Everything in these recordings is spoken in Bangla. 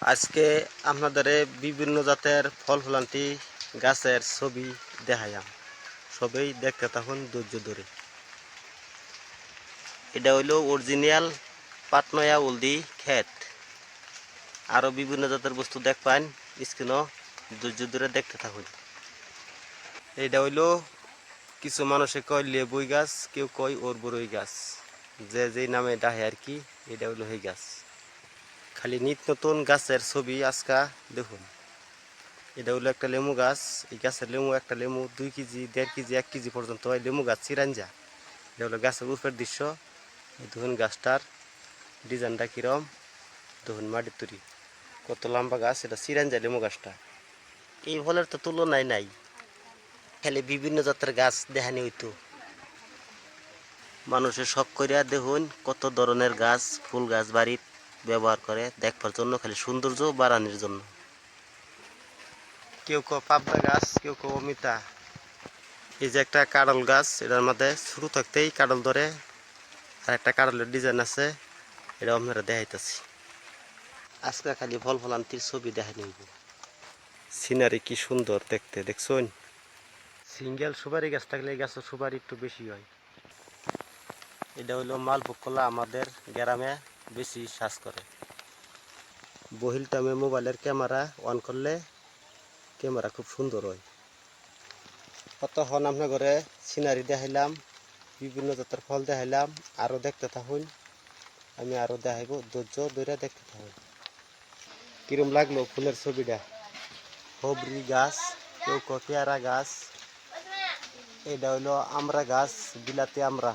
আজকে আপনাদের বিভিন্ন জাতের ফল ফলান্তি গাছের ছবি দেখাইলাম সবই দেখতে থাকুন ধৈর্য ধরে। এটা হইল অরিজিনাল পাটনয়া উলদি ক্ষেত। আরও বিভিন্ন জাতের বস্তু দেখ পান স্ক্রিনও ধৈর্য ধরে দেখতে থাকুন। এটা হইল কিছু মানুষে কয় লেবুই গাছ, কেউ কয় ওরবরই গাছ। যে যেই নামে ডাহে আর কি, এটা হইল সেই গাছ। খালি নিত নতুন গাছের ছবি আজকা দেখুন। এটা হলো একটা লেমু গাছ, এই গাছের লেমু একটা লেমু দুই কেজি, দেড় কেজি, এক কেজি পর্যন্ত হয় লেমু গাছ চিরাঞ্জা। এটা হলো গাছের উপরের দৃশ্য। দেখুন গাছটার ডিজাইনটা কিরম। দেখুন মাটির তৈরি। কত লম্বা গাছ, এটা চিরাঞ্জা লেমু গাছটা। এই ফলের তো তুলনাই নাই। খালি বিভিন্ন জাতের গাছ দেখানি হইতো। মানুষের শখ করিয়া দেখুন কত ধরনের গাছ, ফুল গাছ, বাড়ির ব্যবহার করে দেখবার জন্য, খালি সৌন্দর্য বাড়ানোর জন্য। কেউ কেউ পাবদা গাছ, কেউ কেউ অমিতা। এই যে একটা কাডল গাছ, এটার মধ্যে শুরু থাকতেই কাডল ধরে, আর একটা কাডলের ডিজাইন আছে এটা আপনারা দেখাইতেছি। আজকে খালি ফল ফলান্তির ছবি দেখাই নিব। সিনারি কি সুন্দর দেখতে, দেখছুন? সিঙ্গেল সুপারি গাছ থাকলে এই গাছের সুপারি একটু বেশি হয়। এটা হইল মালভোগ কলা আমাদের গ্রামে। বেশি শ্বাস করে। বহিল টাইমে মোবাইলের ক্যামেরা অন করলে ক্যামেরা খুব সুন্দর হয়। কতক্ষণ আপনার ঘরে সিনারি দেখাইলাম বিভিন্ন জাতের ফল দেখাইলাম আরও দেখতে থাকুন। আমি আরও দেখাইব ধৈর্য ধরে দেখতে থাকুন। কিরম লাগল ফুলের ছবিটা? হবরি গাছ কেউ কেউ পেয়ারা গাছ এটা হইল আমরা গাছ বিলাতি আমরা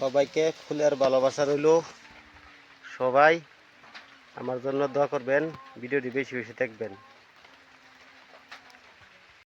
সবাইকে ফুলের ভালোবাসা রইল। সবাই আমার জন্য দোয়া করবেন ভিডিওটি বেশি বেশি দেখবেন।